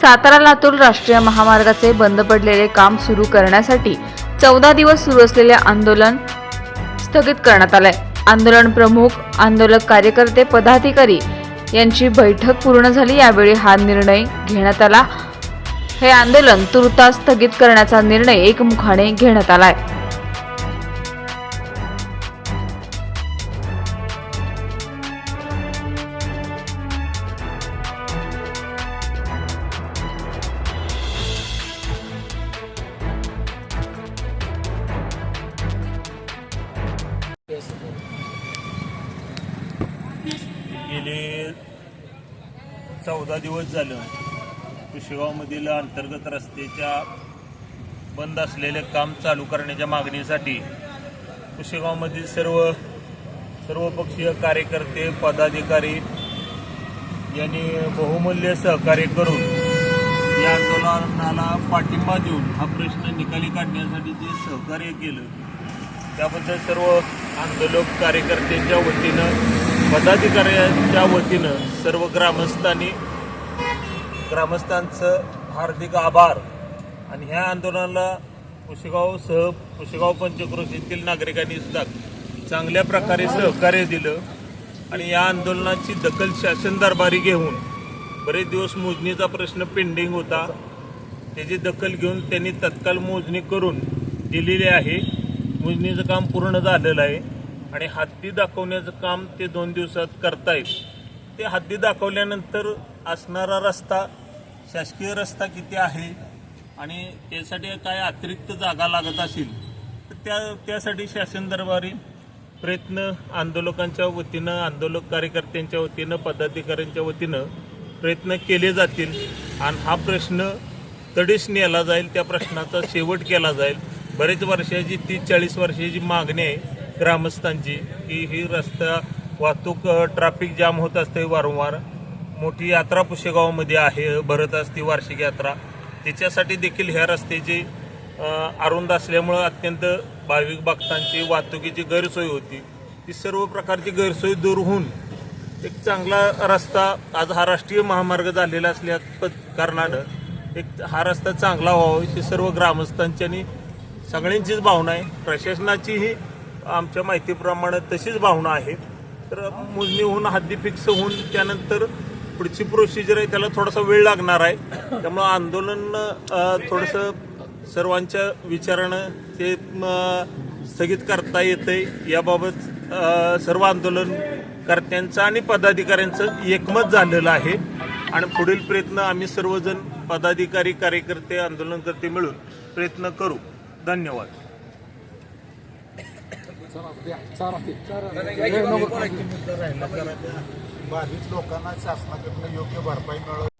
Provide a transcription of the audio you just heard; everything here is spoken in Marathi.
सातारा लातूर राष्ट्रीय महामार्गाचे बंद पडलेले काम सुरू करण्यासाठी चौदा दिवस सुरू असलेले आंदोलन स्थगित करण्यात आलंय. आंदोलन प्रमुख आंदोलक कार्यकर्ते पदाधिकारी यांची बैठक पूर्ण झाली. यावेळी हा निर्णय घेण्यात आला. हे आंदोलन तुर्तास स्थगित करण्याचा निर्णय एकमुखाने घेण्यात आलाय. गेले चौदा दिवस झालं. कुशेगावमधील अंतर्गत रस्त्याच्या बंद असलेले काम चालू करण्याच्या मागणीसाठी कुशेगावमधील सर्व सर्वपक्षीय कार्यकर्ते पदाधिकारी यांनी बहुमूल्य सहकार्य करून या आंदोलनाला पाठिंबा देऊन हा प्रश्न निकाली काढण्यासाठी जे सहकार्य केलं त्याबद्दल सर्व आंदोलक कार्यकर्त्यांच्या वतीनं पदाधिकाऱ्यांच्या वतीनं सर्व ग्रामस्थांनी ग्रामस्थांचं हार्दिक आभार. आणि ह्या आंदोलनाला कुशेगावसह कुशेगाव येथील नागरिकांनी सुद्धा चांगल्या प्रकारे सहकार्य दिलं. आणि या आंदोलनाची दखल शासन दरबारी घेऊन बरेच दिवस मोजणीचा प्रश्न पेंडिंग होता. त्याची दखल घेऊन त्यांनी तत्काल मोजणी करून दिलेली आहे. मोजणीचं काम पूर्ण झालेलं आहे. आणि हद्दी दाखवण्याचं काम ते दोन दिवसात करतायत ते हद्दी दाखवल्यानंतर असणारा रस्ता शासकीय रस्ता किती आहे आणि त्यासाठी काय अतिरिक्त जागा लागत असेल तर त्या त्यासाठी शासन दरबारी प्रयत्न आंदोलकांच्या वतीनं आंदोलक कार्यकर्त्यांच्या वतीनं पदाधिकाऱ्यांच्या वतीनं प्रयत्न केले जातील. आणि हा प्रश्न तडीस नेला जाईल त्या प्रश्नाचा शेवट केला जाईल. बरेच वर्षाची तीस चाळीस वर्षाची मागणी आहे. ग्रामस्थांची की ही रस्ता वाहतूक ट्रॅफिक जाम होत असते वारंवार. मोठी यात्रा पुशेगावमध्ये आहे भरत असते वार्षिक यात्रा. त्याच्यासाठी देखील ह्या रस्त्याची अरुंद असल्यामुळं अत्यंत भाविक भक्तांची वाहतुकीची गैरसोय होती. ती सर्व प्रकारची गैरसोय दूर होऊन एक चांगला रस्ता आज हा राष्ट्रीय महामार्ग झालेला असल्या कारणानं एक हा रस्ता चांगला व्हावा ही सर्व ग्रामस्थांची आणि सगळ्यांचीच भावना आहे. प्रशासनाचीही आमच्या माहितीप्रमाणे तशीच भावना आहे. तर मोजणी होऊन हद्दी फिक्स होऊन त्यानंतर पुढची प्रोसिजर आहे त्याला थोडासा वेळ लागणार आहे. त्यामुळं आंदोलन थोडंसं सर्वांच्या विचारानं ते स्थगित करता येते याबाबत सर्व सर्व आंदोलनकर्त्यांचं आणि पदाधिकाऱ्यांचं एकमत झालेलं आहे. आणि पुढील प्रयत्न आम्ही सर्वजण पदाधिकारी कार्यकर्ते आंदोलनकर्ते मिळून प्रयत्न करू. धन्यवाद. बाधित लोकांना शासनाकडनं योग्य भरपाई मिळावी.